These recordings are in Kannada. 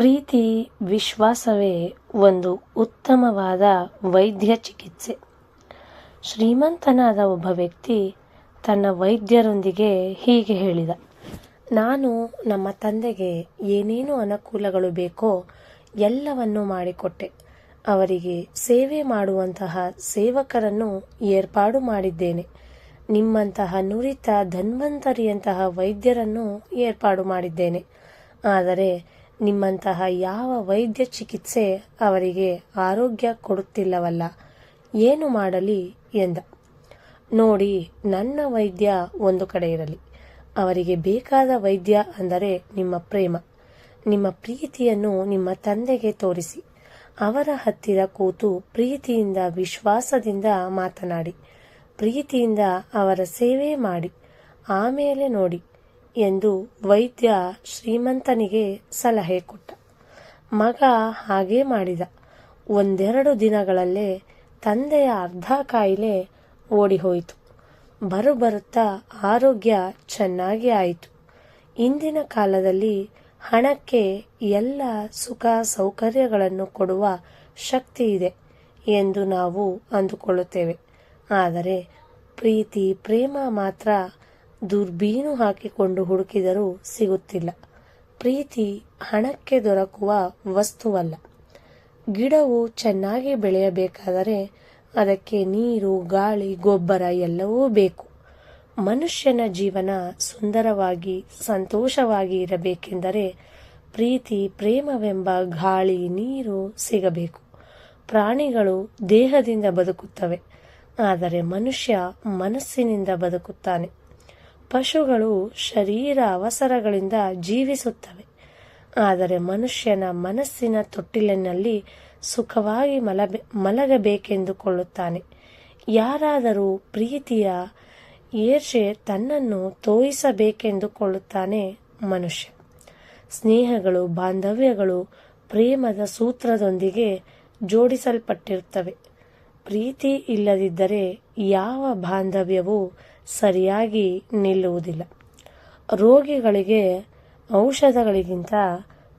ಪ್ರೀತಿ ವಿಶ್ವಾಸವೇ ಒಂದು ಉತ್ತಮವಾದ ವೈದ್ಯ ಚಿಕಿತ್ಸೆ. ಶ್ರೀಮಂತನಾದ ಒಬ್ಬ ವ್ಯಕ್ತಿ ತನ್ನ ವೈದ್ಯರೊಂದಿಗೆ ಹೀಗೆ ಹೇಳಿದ, ನಾನು ನಮ್ಮ ತಂದೆಗೆ ಏನೇನು ಅನುಕೂಲಗಳು ಬೇಕೋ ಎಲ್ಲವನ್ನೂ ಮಾಡಿಕೊಟ್ಟೆ. ಅವರಿಗೆ ಸೇವೆ ಮಾಡುವಂತಹ ಸೇವಕರನ್ನು ಏರ್ಪಾಡು ಮಾಡಿದ್ದೇನೆ. ನಿಮ್ಮಂತಹ ನುರಿತ ಧನ್ವಂತರಿಯಂತಹ ವೈದ್ಯರನ್ನು ಏರ್ಪಾಡು ಮಾಡಿದ್ದೇನೆ. ಆದರೆ ನಿಮ್ಮಂತಹ ಯಾವ ವೈದ್ಯ ಚಿಕಿತ್ಸೆ ಅವರಿಗೆ ಆರೋಗ್ಯ ಕೊಡುತ್ತಿಲ್ಲವಲ್ಲ, ಏನು ಮಾಡಲಿ ಎಂದ. ನೋಡಿ, ನನ್ನ ವೈದ್ಯ ಒಂದು ಕಡೆ ಇರಲಿ. ಅವರಿಗೆ ಬೇಕಾದ ವೈದ್ಯ ಅಂದರೆ ನಿಮ್ಮ ಪ್ರೇಮ. ನಿಮ್ಮ ಪ್ರೀತಿಯನ್ನು ನಿಮ್ಮ ತಂದೆಗೆ ತೋರಿಸಿ. ಅವರ ಹತ್ತಿರ ಕೂತು ಪ್ರೀತಿಯಿಂದ ವಿಶ್ವಾಸದಿಂದ ಮಾತನಾಡಿ. ಪ್ರೀತಿಯಿಂದ ಅವರ ಸೇವೆ ಮಾಡಿ. ಆಮೇಲೆ ನೋಡಿ. ಎಂದು ವೈದ್ಯ ಶ್ರೀಮಂತನಿಗೆ ಸಲಹೆ ಕೊಟ್ಟ. ಮಗ ಹಾಗೇ ಮಾಡಿದ. ಒಂದೆರಡು ದಿನಗಳಲ್ಲೇ ತಂದೆಯ ಅರ್ಧ ಕಾಯಿಲೆ ಓಡಿಹೋಯಿತು. ಬರುಬರುತ್ತಾ ಆರೋಗ್ಯ ಚೆನ್ನಾಗಿ ಆಯಿತು. ಇಂದಿನ ಕಾಲದಲ್ಲಿ ಹಣಕ್ಕೆ ಎಲ್ಲ ಸುಖ ಸೌಕರ್ಯಗಳನ್ನು ಕೊಡುವ ಶಕ್ತಿ ಇದೆ ಎಂದು ನಾವು ಅಂದುಕೊಳ್ಳುತ್ತೇವೆ. ಆದರೆ ಪ್ರೀತಿ, ಪ್ರೇಮ ಮಾತ್ರ ದುರ್ಬೀನು ಹಾಕಿಕೊಂಡು ಹುಡುಕಿದರೂ ಸಿಗುತ್ತಿಲ್ಲ. ಪ್ರೀತಿ ಹಣಕ್ಕೆ ದೊರಕುವ ವಸ್ತುವಲ್ಲ. ಗಿಡವು ಚೆನ್ನಾಗಿ ಬೆಳೆಯಬೇಕಾದರೆ ಅದಕ್ಕೆ ನೀರು, ಗಾಳಿ, ಗೊಬ್ಬರ ಎಲ್ಲವೂ ಬೇಕು. ಮನುಷ್ಯನ ಜೀವನ ಸುಂದರವಾಗಿ, ಸಂತೋಷವಾಗಿ ಇರಬೇಕೆಂದರೆ ಪ್ರೀತಿ, ಪ್ರೇಮವೆಂಬ ಗಾಳಿ, ನೀರು ಸಿಗಬೇಕು. ಪ್ರಾಣಿಗಳು ದೇಹದಿಂದ ಬದುಕುತ್ತವೆ, ಆದರೆ ಮನುಷ್ಯ ಮನಸ್ಸಿನಿಂದ ಬದುಕುತ್ತಾನೆ. ಪಶುಗಳು ಶರೀರ ಅವಸರಗಳಿಂದ ಜೀವಿಸುತ್ತವೆ. ಆದರೆ ಮನುಷ್ಯನ ಮನಸ್ಸಿನ ತೊಟ್ಟಿಲಿನಲ್ಲಿ ಸುಖವಾಗಿ ಮಲಬೆ, ಮಲಗಬೇಕೆಂದುಕೊಳ್ಳುತ್ತಾನೆ. ಯಾರಾದರೂ ಪ್ರೀತಿಯ ಏರ್ಷೆ ತನ್ನನ್ನು ತೋಯಿಸಬೇಕೆಂದುಕೊಳ್ಳುತ್ತಾನೆ ಮನುಷ್ಯ. ಸ್ನೇಹಗಳು, ಬಾಂಧವ್ಯಗಳು ಪ್ರೇಮದ ಸೂತ್ರದೊಂದಿಗೆ ಜೋಡಿಸಲ್ಪಟ್ಟಿರುತ್ತವೆ. ಪ್ರೀತಿ ಇಲ್ಲದಿದ್ದರೆ ಯಾವ ಬಾಂಧವ್ಯವೂ ಸರಿಯಾಗಿ ನಿಲ್ಲುವುದಿಲ್ಲ. ರೋಗಿಗಳಿಗೆ ಔಷಧಗಳಿಗಿಂತ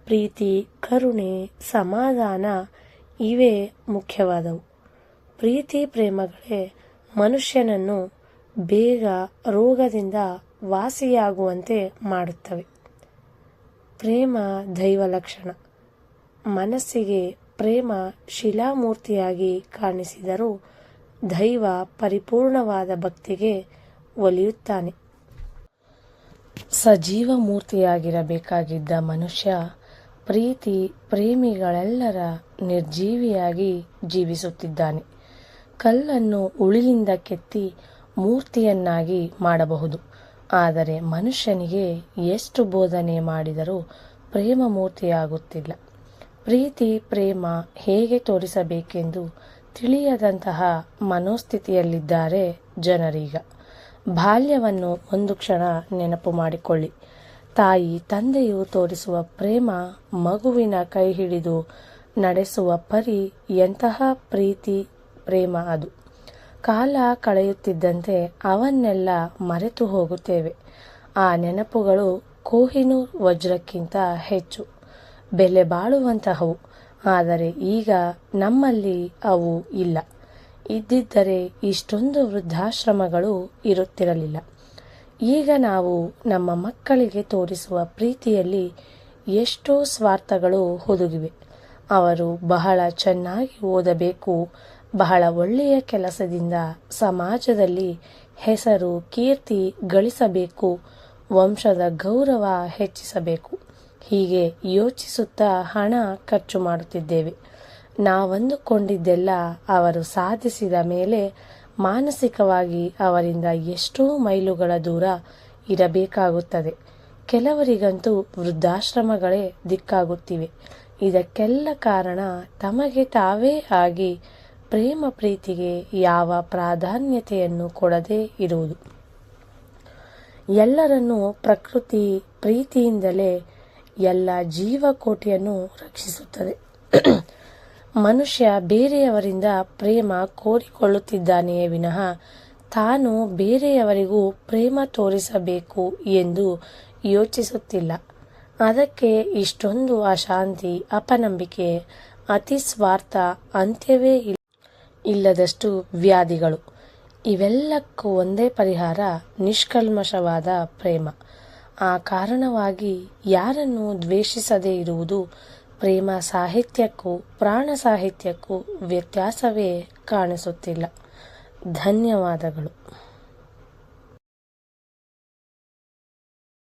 ಪ್ರೀತಿ, ಕರುಣೆ, ಸಮಾಧಾನ ಇವೇ ಮುಖ್ಯವಾದವು. ಪ್ರೀತಿ ಪ್ರೇಮಗಳೇ ಮನುಷ್ಯನನ್ನು ಬೇಗ ರೋಗದಿಂದ ವಾಸಿಯಾಗುವಂತೆ ಮಾಡುತ್ತವೆ. ಪ್ರೇಮ ದೈವ ಲಕ್ಷಣ. ಮನಸ್ಸಿಗೆ ಪ್ರೇಮ ಶಿಲಾಮೂರ್ತಿಯಾಗಿ ಕಾಣಿಸಿದರೂ ದೈವ ಪರಿಪೂರ್ಣವಾದ ಭಕ್ತಿಗೆ ಒಲಿಯುತ್ತಾನೆ. ಸಜೀವ ಮೂರ್ತಿಯಾಗಿರಬೇಕಾಗಿದ್ದ ಮನುಷ್ಯ ಪ್ರೀತಿ, ಪ್ರೇಮಿಗಳೆಲ್ಲರ ನಿರ್ಜೀವಿಯಾಗಿ ಜೀವಿಸುತ್ತಿದ್ದಾನೆ. ಕಲ್ಲನ್ನು ಉಳಿಯಿಂದ ಕೆತ್ತಿ ಮೂರ್ತಿಯನ್ನಾಗಿ ಮಾಡಬಹುದು. ಆದರೆ ಮನುಷ್ಯನಿಗೆ ಎಷ್ಟು ಬೋಧನೆ ಮಾಡಿದರೂ ಪ್ರೇಮ ಮೂರ್ತಿಯಾಗುತ್ತಿಲ್ಲ. ಪ್ರೀತಿ, ಪ್ರೇಮ ಹೇಗೆ ತೋರಿಸಬೇಕೆಂದು ತಿಳಿಯದಂತಹ ಮನೋಸ್ಥಿತಿಯಲ್ಲಿದ್ದಾರೆ ಜನರೀಗ. ಬಾಲ್ಯವನ್ನು ಒಂದು ಕ್ಷಣ ನೆನಪು ಮಾಡಿಕೊಳ್ಳಿ. ತಾಯಿ, ತಂದೆಯು ತೋರಿಸುವ ಪ್ರೇಮ ಮಗುವಿನ ಕೈ ಹಿಡಿದು ನಡೆಸುವ ಪರಿ ಎಂತಹ ಪ್ರೀತಿ, ಪ್ರೇಮ ಅದು. ಕಾಲ ಕಳೆಯುತ್ತಿದ್ದಂತೆ ಅವನ್ನೆಲ್ಲ ಮರೆತು ಹೋಗುತ್ತೇವೆ. ಆ ನೆನಪುಗಳು ಕೋಹಿನೂರ್ ವಜ್ರಕ್ಕಿಂತ ಹೆಚ್ಚು. ಬೆಲೆ ಬಾಳುವಂತಹವು. ಆದರೆ ಈಗ ನಮ್ಮಲ್ಲಿ ಅವು ಇಲ್ಲ. ಇದ್ದಿದ್ದರೆ ಇಷ್ಟೊಂದು ವೃದ್ಧಾಶ್ರಮಗಳು ಇರುತ್ತಿರಲಿಲ್ಲ. ಈಗ ನಾವು ನಮ್ಮ ಮಕ್ಕಳಿಗೆ ತೋರಿಸುವ ಪ್ರೀತಿಯಲ್ಲಿ ಎಷ್ಟೋ ಸ್ವಾರ್ಥಗಳು ಹುದುಗಿವೆ. ಅವರು ಬಹಳ ಚೆನ್ನಾಗಿ ಓದಬೇಕು, ಬಹಳ ಒಳ್ಳೆಯ ಕೆಲಸದಿಂದ ಸಮಾಜದಲ್ಲಿ ಹೆಸರು, ಕೀರ್ತಿ ಗಳಿಸಬೇಕು, ವಂಶದ ಗೌರವ ಹೆಚ್ಚಿಸಬೇಕು. ಹೀಗೆ ಯೋಚಿಸುತ್ತಾ ಹಣ ಖರ್ಚು ಮಾಡುತ್ತಿದ್ದೇವೆ. ನಾವಂದುಕೊಂಡಿದ್ದೆಲ್ಲ ಅವರು ಸಾಧಿಸಿದ ಮೇಲೆ ಮಾನಸಿಕವಾಗಿ ಅವರಿಂದ ಎಷ್ಟೋ ಮೈಲುಗಳ ದೂರ ಇರಬೇಕಾಗುತ್ತದೆ. ಕೆಲವರಿಗಂತೂ ವೃದ್ಧಾಶ್ರಮಗಳೇ ದಿಕ್ಕಾಗುತ್ತಿವೆ. ಇದಕ್ಕೆಲ್ಲ ಕಾರಣ ತಮಗೆ ತಾವೇ ಆಗಿ ಪ್ರೇಮ ಪ್ರೀತಿಗೆ ಯಾವ ಪ್ರಾಧಾನ್ಯತೆಯನ್ನು ಕೊಡದೇ ಇರುವುದು. ಎಲ್ಲರನ್ನೂ ಪ್ರಕೃತಿ ಪ್ರೀತಿಯಿಂದಲೇ ಎಲ್ಲ ಜೀವಕೋಟಿಯನ್ನು ರಕ್ಷಿಸುತ್ತದೆ. ಮನುಷ್ಯ ಬೇರೆಯವರಿಂದ ಪ್ರೇಮ ಕೋರಿಕೊಳ್ಳುತ್ತಿದ್ದಾನೆಯೇ ವಿನಃ ತಾನು ಬೇರೆಯವರಿಗೂ ಪ್ರೇಮ ತೋರಿಸಬೇಕು ಎಂದು ಯೋಚಿಸುತ್ತಿಲ್ಲ. ಅದಕ್ಕೆ ಇಷ್ಟೊಂದು ಅಶಾಂತಿ, ಅಪನಂಬಿಕೆ, ಅತಿ ಸ್ವಾರ್ಥ ಅಂತ್ಯವೇ ಇಲ್ಲ. ಇಲ್ಲದಷ್ಟು ವ್ಯಾಧಿಗಳು. ಇವೆಲ್ಲಕ್ಕೂ ಒಂದೇ ಪರಿಹಾರ, ನಿಷ್ಕಲ್ಮಶವಾದ ಪ್ರೇಮ. ಆ ಕಾರಣವಾಗಿ ಯಾರನ್ನು ದ್ವೇಷಿಸದೇ ಇರುವುದು ಪ್ರೇಮ ಸಾಹಿತ್ಯಕ್ಕೂ ಪ್ರಾಣ ಸಾಹಿತ್ಯಕ್ಕೂ ವ್ಯತ್ಯಾಸವೇ ಕಾಣಿಸುತ್ತಿಲ್ಲ. ಧನ್ಯವಾದಗಳು.